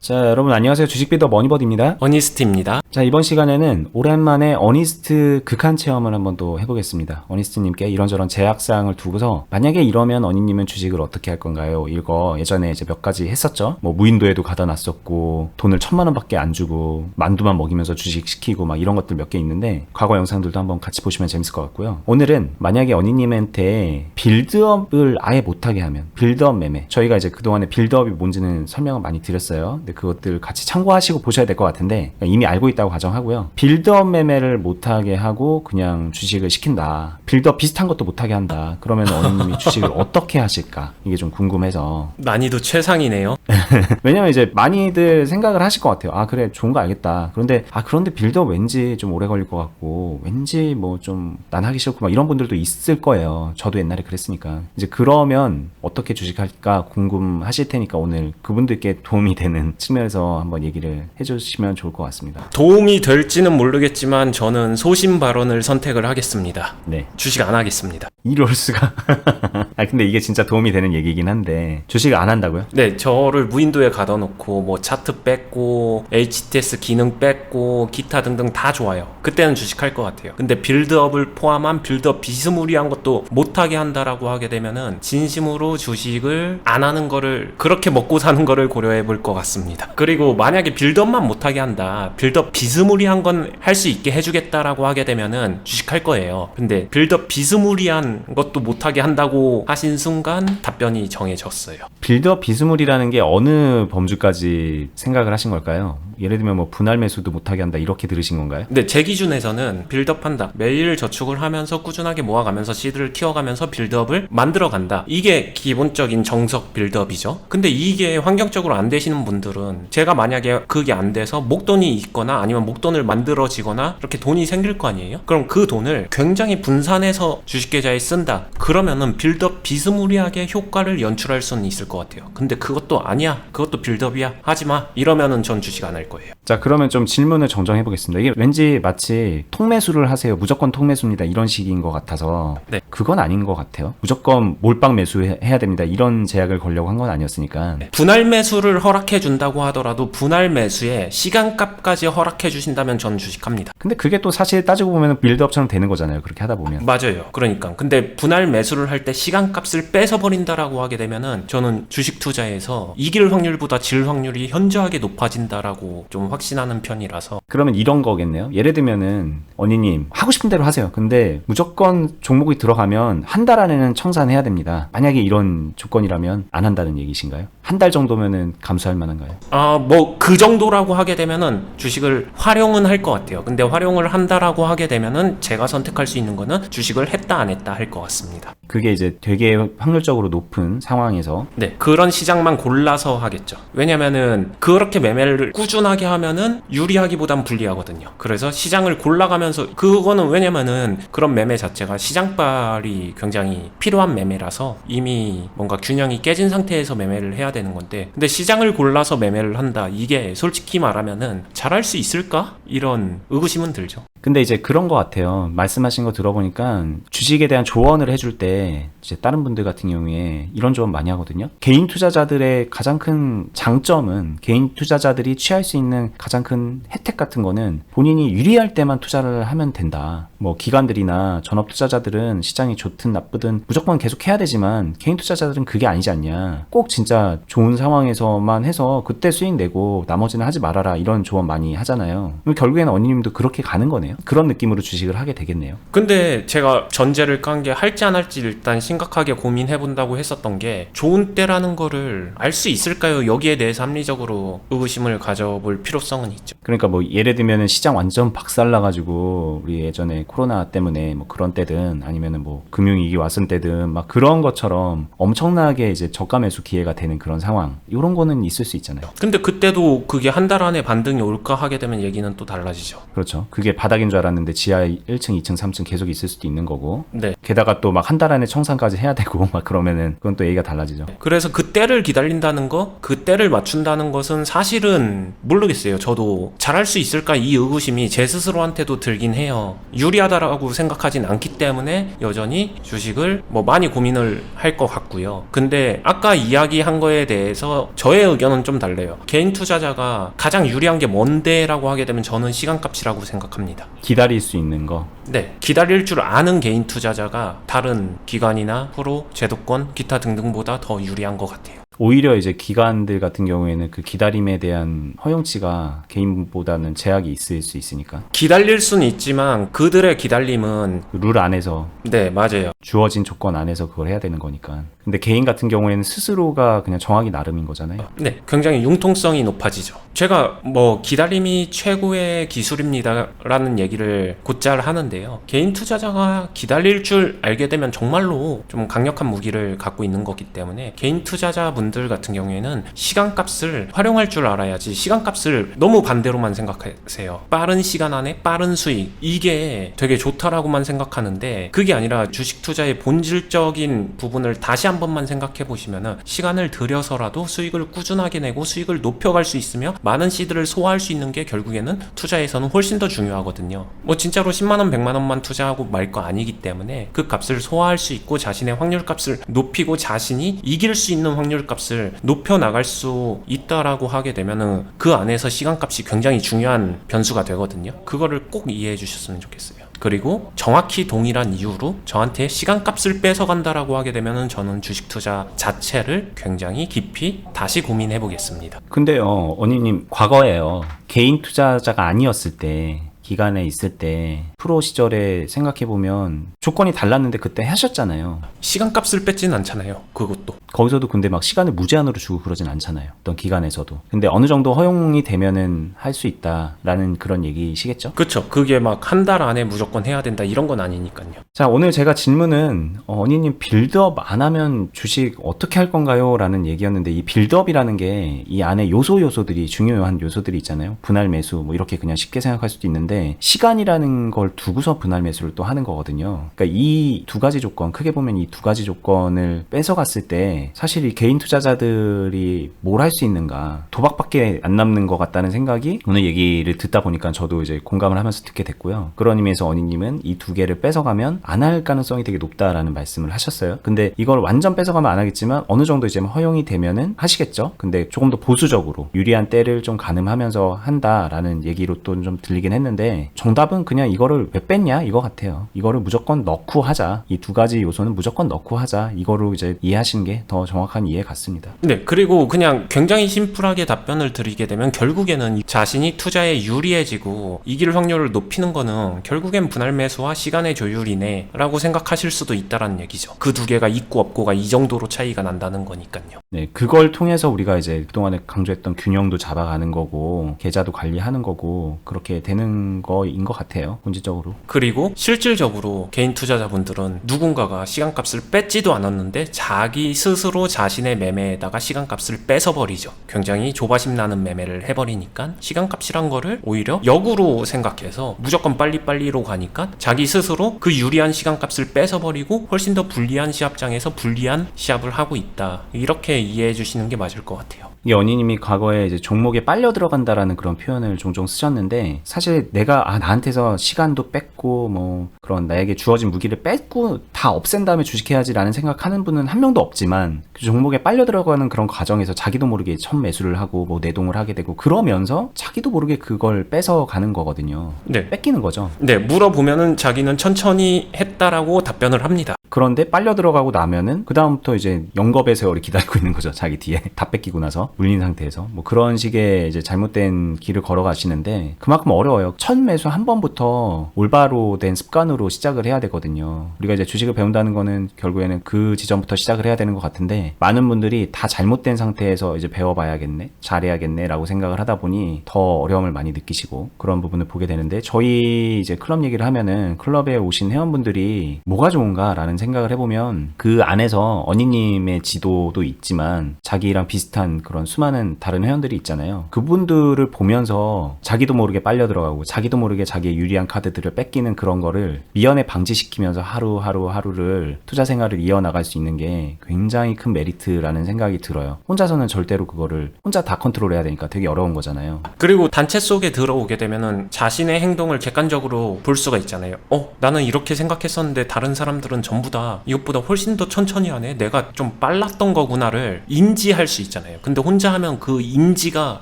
자, 여러분 안녕하세요. 주식비더 머니버드입니다. 어니스트입니다. 자, 이번 시간에는 오랜만에 어니스트 극한 체험을 한번 또 해보겠습니다. 어니스트님께 이런저런 제약사항을 두고서 만약에 이러면 어니님은 주식을 어떻게 할 건가요? 이거 예전에 이제 몇 가지 했었죠. 뭐 무인도에도 가다 놨었고 돈을 천만 원밖에 안 주고 만두만 먹이면서 주식 시키고 막 이런 것들 몇 개 있는데 과거 영상들도 한번 같이 보시면 재밌을 것 같고요. 오늘은 만약에 어니님한테 빌드업을 아예 못하게 하면 빌드업 매매 저희가 이제 그동안에 빌드업이 뭔지는 설명을 많이 드렸어요. 근데 그것들 같이 참고하시고 보셔야 될 것 같은데 이미 알고 있다고 가정하고요. 빌드업 매매를 못하게 하고 그냥 주식을 시킨다. 빌드업 비슷한 것도 못하게 한다. 그러면 어머님이 주식을 어떻게 하실까? 이게 좀 궁금해서. 난이도 최상이네요. 왜냐면 이제 많이들 생각을 하실 것 같아요. 아, 그래, 좋은 거 알겠다. 그런데, 아, 그런데 빌드업 왠지 좀 오래 걸릴 것 같고, 왠지 뭐 좀 난 하기 싫고, 막 이런 분들도 있을 거예요. 저도 옛날에 그랬으니까. 이제 그러면 어떻게 주식할까 궁금하실 테니까 오늘 그분들께 도움이 되는 측면에서 한번 얘기를 해주시면 좋을 것 같습니다. 도움이 될지는 모르겠지만 저는 소신 발언을 선택을 하겠습니다. 네. 주식 안 하겠습니다. 이럴 수가. 아, 근데 이게 진짜 도움이 되는 얘기긴 한데, 주식을 안 한다고요? 네, 저를 무인도에 가둬놓고 뭐 차트 뺐고 HTS 기능 뺐고 기타 등등 다 좋아요. 그때는 주식할 것 같아요. 근데 빌드업을 포함한 빌드업 비스무리한 것도 못하게 한다라고 하게 되면은 진심으로 주식을 안 하는 거를 그렇게 먹고 사는 거를 고려해 볼 것 같습니다. 그리고 만약에 빌드업만 못하게 한다, 빌드업 비스무리한 건 할 수 있게 해주겠다라고 하게 되면은 주식할 거예요. 근데 빌드업 비스무리한 것도 못하게 한다고 하신 순간 답변이 정해졌어요. 빌드업 비스물이라는 게 어느 범주까지 생각을 하신 걸까요? 예를 들면 뭐 분할 매수도 못하게 한다 이렇게 들으신 건가요? 근데 제 기준에서는 빌드업한다. 매일 저축을 하면서 꾸준하게 모아가면서 시드를 키워가면서 빌드업을 만들어 간다. 이게 기본적인 정석 빌드업이죠. 근데 이게 환경적으로 안 되시는 분들은 제가 만약에 그게 안 돼서 목돈이 있거나 아니면 목돈을 만들어지거나 이렇게 돈이 생길 거 아니에요? 그럼 그 돈을 굉장히 분산해서 주식계좌에 쓴다. 그러면은 빌드업 비스무리하게 효과를 연출할 수는 있을 것 같아요. 근데 그것도 아니야. 그것도 빌드업이야. 하지 마. 이러면은 전 주식 안 할 거예요. 자 그러면 좀 질문을 정정해 보겠습니다. 이게 왠지 마치 통매수를 하세요. 무조건 통매수입니다. 이런 식인 것 같아서 네. 그건 아닌 것 같아요. 무조건 몰빵 매수해야 됩니다. 이런 제약을 걸려고 한 건 아니었으니까. 분할 매수를 허락해 준다고 하더라도 분할 매수에 시간값까지 허락해 주신다면 전 주식합니다. 근데 그게 또 사실 따지고 보면 빌드업처럼 되는 거잖아요. 그렇게 하다 보면. 맞아요. 그러니까 근데 분할 매수를 할 때 시간값을 뺏어 버린다라고 하게 되면은 저는 주식 투자에서 이길 확률보다 질 확률이 현저하게 높아진다라고 좀 확 신하는 편이라서 그러면 이런 거겠네요. 예를 들면은 언니님 하고 싶은 대로 하세요. 근데 무조건 종목이 들어가면 한 달 안에는 청산해야 됩니다. 만약에 이런 조건이라면 안 한다는 얘기신가요? 한 달 정도면은 감수할 만한가요? 아 뭐 그 정도라고 하게 되면은 주식을 활용은 할 것 같아요. 근데 활용을 한다라고 하게 되면은 제가 선택할 수 있는 거는 주식을 했다 안 했다 할 것 같습니다. 그게 이제 되게 확률적으로 높은 상황에서 네, 그런 시장만 골라서 하겠죠. 왜냐면은 그렇게 매매를 꾸준하게 하면은 유리하기보단 불리하거든요. 그래서 시장을 골라가면서 그거는 왜냐면은 그런 매매 자체가 시장빨이 굉장히 필요한 매매라서 이미 뭔가 균형이 깨진 상태에서 매매를 해야 되는 건데 근데 시장을 골라서 매매를 한다. 이게 솔직히 말하면은 잘할 수 있을까? 이런 의구심은 들죠. 근데 이제 그런 것 같아요. 말씀하신 거 들어보니까 주식에 대한 조언을 해줄 때 이제 다른 분들 같은 경우에 이런 조언 많이 하거든요. 개인 투자자들의 가장 큰 장점은 개인 투자자들이 취할 수 있는 가장 큰 혜택 같은 거는 본인이 유리할 때만 투자를 하면 된다. 뭐 기관들이나 전업 투자자들은 시장이 좋든 나쁘든 무조건 계속 해야 되지만 개인 투자자들은 그게 아니지 않냐. 꼭 진짜 좋은 상황에서만 해서 그때 수익 내고 나머지는 하지 말아라 이런 조언 많이 하잖아요. 결국에는 언니님도 그렇게 가는 거네요. 그런 느낌으로 주식을 하게 되겠네요. 근데 제가 전제를 깐 게 할지 안 할지 일단 심각하게 고민해 본다고 했었던 게 좋은 때라는 거를 알 수 있을까요? 여기에 대해서 합리적으로 의구심을 가져볼 필요성은 있죠. 그러니까 뭐 예를 들면은 시장 완전 박살나 가지고 우리 예전에 코로나 때문에 뭐 그런 때든 아니면은 뭐 금융위기 왔을 때든 막 그런 것처럼 엄청나게 이제 저가 매수 기회가 되는 그런 상황 이런 거는 있을 수 있잖아요. 근데 그때도 그게 한 달 안에 반등이 올까 하게 되면 얘기는 또 달라지죠. 그렇죠. 그게 바닥이 바닥인 줄 알았는데 지하 1층, 2층, 3층 계속 있을 수도 있는 거고. 네. 게다가 또 막 한 달 안에 청산까지 해야 되고 막 그러면은 그건 또 얘기가 달라지죠. 그래서 그 때를 기다린다는 거, 그 때를 맞춘다는 것은 사실은 모르겠어요. 저도 잘할 수 있을까 이 의구심이 제 스스로한테도 들긴 해요. 유리하다라고 생각하진 않기 때문에 여전히 주식을 뭐 많이 고민을 할 것 같고요. 근데 아까 이야기한 거에 대해서 저의 의견은 좀 달라요. 개인 투자자가 가장 유리한 게 뭔데라고 하게 되면 저는 시간값이라고 생각합니다. 기다릴 수 있는 거. 네, 기다릴 줄 아는 개인 투자자가 다른 기관이나 프로, 제도권, 기타 등등보다 더 유리한 것 같아요. 오히려 이제 기관들 같은 경우에는 그 기다림에 대한 허용치가 개인보다는 제약이 있을 수 있으니까 기다릴 수는 있지만 그들의 기다림은 그룰 안에서 네, 맞아요. 주어진 조건 안에서 그걸 해야 되는 거니까. 근데 개인 같은 경우에는 스스로가 그냥 정하기 나름인 거잖아요. 네, 굉장히 융통성이 높아지죠. 제가 뭐 기다림이 최고의 기술입니다라는 얘기를 곧잘 하는데요. 개인 투자자가 기다릴 줄 알게 되면 정말로 좀 강력한 무기를 갖고 있는 거기 때문에 개인 투자자 분들 같은 경우에는 시간값을 활용할 줄 알아야지 시간값을 너무 반대로만 생각하세요. 빠른 시간 안에 빠른 수익 이게 되게 좋다라고만 생각하는데 그게 아니라 주식 투자의 본질적인 부분을 다시 한 번만 생각해 보시면은 시간을 들여서라도 수익을 꾸준하게 내고 수익을 높여갈 수 있으며 많은 시드를 소화할 수 있는 게 결국에는 투자에서는 훨씬 더 중요하거든요. 뭐 진짜로 10만 원, 100만 원만 투자하고 말 거 아니기 때문에 그 값을 소화할 수 있고 자신의 확률 값을 높이고 자신이 이길 수 있는 확률 값을 높여 나갈 수 있다라고 하게 되면은 그 안에서 시간 값이 굉장히 중요한 변수가 되거든요. 그거를 꼭 이해해 주셨으면 좋겠어요. 그리고 정확히 동일한 이유로 저한테 시간값을 뺏어간다라고 하게 되면은 저는 주식 투자 자체를 굉장히 깊이 다시 고민해 보겠습니다. 근데요, 언니님, 과거에요. 개인 투자자가 아니었을 때, 기간에 있을 때, 프로 시절에 생각해 보면 조건이 달랐는데 그때 하셨잖아요. 시간값을 뺏지는 않잖아요. 그것도. 거기서도 근데 막 시간을 무제한으로 주고 그러진 않잖아요. 어떤 기간에서도. 근데 어느 정도 허용이 되면은 할 수 있다라는 그런 얘기시겠죠? 그쵸. 그게 막 한 달 안에 무조건 해야 된다 이런 건 아니니까요. 자, 오늘 제가 질문은, 어, 언니님 빌드업 안 하면 주식 어떻게 할 건가요? 라는 얘기였는데, 이 빌드업이라는 게 이 안에 요소 요소들이, 중요한 요소들이 있잖아요. 분할 매수, 뭐 이렇게 그냥 쉽게 생각할 수도 있는데, 시간이라는 걸 두고서 분할 매수를 또 하는 거거든요. 그러니까 이 두 가지 조건, 크게 보면 이 두 가지 조건을 뺏어갔을 때, 사실 이 개인 투자자들이 뭘 할 수 있는가, 도박밖에 안 남는 것 같다는 생각이 오늘 얘기를 듣다 보니까 저도 이제 공감을 하면서 듣게 됐고요. 그런 의미에서 언니님은 이 두 개를 뺏어가면 안 할 가능성이 되게 높다라는 말씀을 하셨어요. 근데 이걸 완전 뺏어가면 안 하겠지만 어느 정도 이제 허용이 되면은 하시겠죠. 근데 조금 더 보수적으로 유리한 때를 좀 가늠하면서 한다라는 얘기로 또 좀 들리긴 했는데 정답은 그냥 이거를 왜 뺐냐 이거 같아요. 이거를 무조건 넣고 하자. 이 두 가지 요소는 무조건 넣고 하자. 이거로 이제 이해하시는 게더 정확한 이해 같습니다. 네, 그리고 그냥 굉장히 심플하게 답변을 드리게 되면 결국에는 자신이 투자에 유리해지고 이길 확률을 높이는 거는 결국엔 분할 매수와 시간의 조율이네 라고 생각하실 수도 있다라는 얘기죠. 그 두 개가 있고 없고가 이 정도로 차이가 난다는 거니까요. 네, 그걸 통해서 우리가 이제 그동안에 강조했던 균형도 잡아가는 거고, 계좌도 관리하는 거고, 그렇게 되는 거인 것 같아요, 본질적으로. 그리고 실질적으로 개인 투자자분들은 누군가가 시간값을 뺏지도 않았는데 자기 스스로 자신의 매매에다가 시간값을 뺏어버리죠. 굉장히 조바심 나는 매매를 해버리니까 시간값이란 거를 오히려 역으로 생각해서 무조건 빨리빨리로 가니까 자기 스스로 그 유리한 시간값을 뺏어버리고 훨씬 더 불리한 시합장에서 불리한 시합을 하고 있다. 이렇게 이해해 주시는 게 맞을 것 같아요. 이 언니님이 과거에 이제 종목에 빨려 들어간다라는 그런 표현을 종종 쓰셨는데 사실 내가 아 나한테서 시간도 뺏고 뭐 그런 나에게 주어진 무기를 뺏고 다 없앤 다음에 주식해야지라는 생각하는 분은 한 명도 없지만 그 종목에 빨려 들어가는 그런 과정에서 자기도 모르게 첫 매수를 하고 뭐 내동을 하게 되고 그러면서 자기도 모르게 그걸 뺏어 가는 거거든요. 네. 뺏기는 거죠. 네, 물어보면은 자기는 천천히 했다라고 답변을 합니다. 그런데 빨려 들어가고 나면은 그 다음부터 이제 영겁의 세월이 기다리고 있는 거죠. 자기 뒤에 다 뺏기고 나서 물린 상태에서 뭐 그런 식의 이제 잘못된 길을 걸어가시는데 그만큼 어려워요. 첫 매수 한 번부터 올바로 된 습관으로 시작을 해야 되거든요. 우리가 이제 주식을 배운다는 거는 결국에는 그 지점부터 시작을 해야 되는 것 같은데 많은 분들이 다 잘못된 상태에서 이제 배워봐야겠네, 잘해야겠네라고 생각을 하다 보니 더 어려움을 많이 느끼시고 그런 부분을 보게 되는데 저희 이제 클럽 얘기를 하면은 클럽에 오신 회원분들이 뭐가 좋은가라는 생각을 해보면 그 안에서 언니님의 지도도 있지만 자기랑 비슷한 그런 수많은 다른 회원들이 있잖아요. 그분들을 보면서 자기도 모르게 빨려 들어가고 자기도 모르게 자기의 유리한 카드들을 뺏기는 그런 거를 미연에 방지시키면서 하루하루 하루를 투자 생활을 이어나갈 수 있는 게 굉장히 큰 메리트라는 생각이 들어요. 혼자서는 절대로 그거를 혼자 다 컨트롤해야 되니까 되게 어려운 거잖아요. 그리고 단체 속에 들어오게 되면은 자신의 행동을 객관적으로 볼 수가 있잖아요. 어, 나는 이렇게 생각했었는데 다른 사람들은 전부 다 이것보다 훨씬 더 천천히 하네. 내가 좀 빨랐던 거구나를 인지할 수 있잖아요. 근데 혼자 하면 그 인지가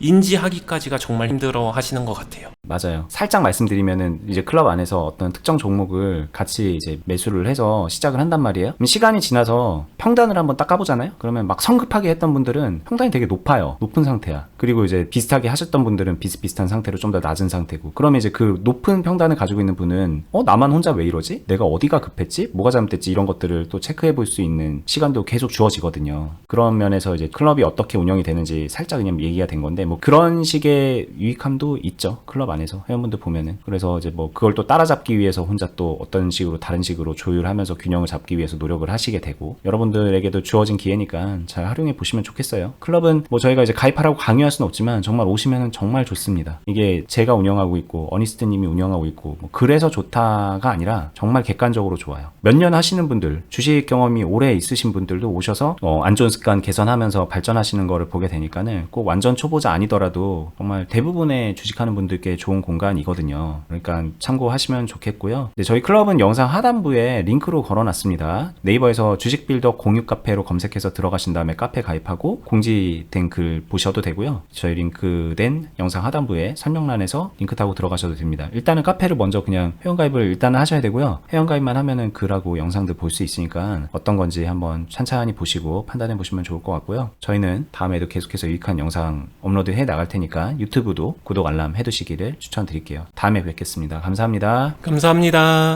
인지하기까지가 정말 힘들어 하시는 것 같아요. 맞아요. 살짝 말씀드리면은 이제 클럽 안에서 어떤 특정 종목을 같이 이제 매수를 해서 시작을 한단 말이에요. 그럼 시간이 지나서 평단을 한번 딱 까보잖아요. 그러면 막 성급하게 했던 분들은 평단이 되게 높아요. 높은 상태야. 그리고 이제 비슷하게 하셨던 분들은 비슷비슷한 상태로 좀 더 낮은 상태고. 그러면 이제 그 높은 평단을 가지고 있는 분은 어 나만 혼자 왜 이러지? 내가 어디가 급했지? 뭐가 잘못됐지? 이런 것들을 또 체크해 볼 수 있는 시간도 계속 주어지거든요. 그런 면에서 이제 클럽이 어떻게 운영이 되는지 살짝 그냥 얘기가 된 건데 뭐 그런 식의 유익함도 있죠. 클럽 안에서 회원분들 보면은 그래서 이제 뭐 그걸 또 따라잡기 위해서 혼자 또 어떤 식으로 다른 식으로 조율하면서 균형을 잡기 위해서 노력을 하시게 되고 여러분들에게도 주어진 기회니까 잘 활용해 보시면 좋겠어요. 클럽은 뭐 저희가 이제 가입하라고 강요할 수는 없지만 정말 오시면은 정말 좋습니다. 이게 제가 운영하고 있고 어니스트님이 운영하고 있고 뭐 그래서 좋다가 아니라 정말 객관적으로 좋아요. 몇 년 하시는 분들 주식 경험이 오래 있으신 분들도 오셔서 어, 안 좋은 습관 개선하면서 발전하시는 거를 보게 되니까는 꼭 완전 초보자 아니더라도 정말 대부분의 주식하는 분들께 좋은 공간이거든요. 그러니까 참고하시면 좋겠고요. 네, 저희 클럽은 영상 하단부에 링크로 걸어놨습니다. 네이버에서 주식 빌더 공유 카페로 검색해서 들어가신 다음에 카페 가입하고 공지된 글 보셔도 되고요. 저희 링크된 영상 하단부에 설명란에서 링크 타고 들어가셔도 됩니다. 일단은 카페를 먼저 그냥 회원가입을 일단은 하셔야 되고요. 회원가입만 하면은 글하고 영상들 볼 수 있으니까 어떤 건지 한번 찬찬히 보시고 판단해 보시면 좋을 것 같고요. 저희는 다음에도 계속해서 유익한 영상 업로드 해 나갈 테니까 유튜브도 구독 알람 해두시기를 추천드릴게요. 다음에 뵙겠습니다. 감사합니다. 감사합니다.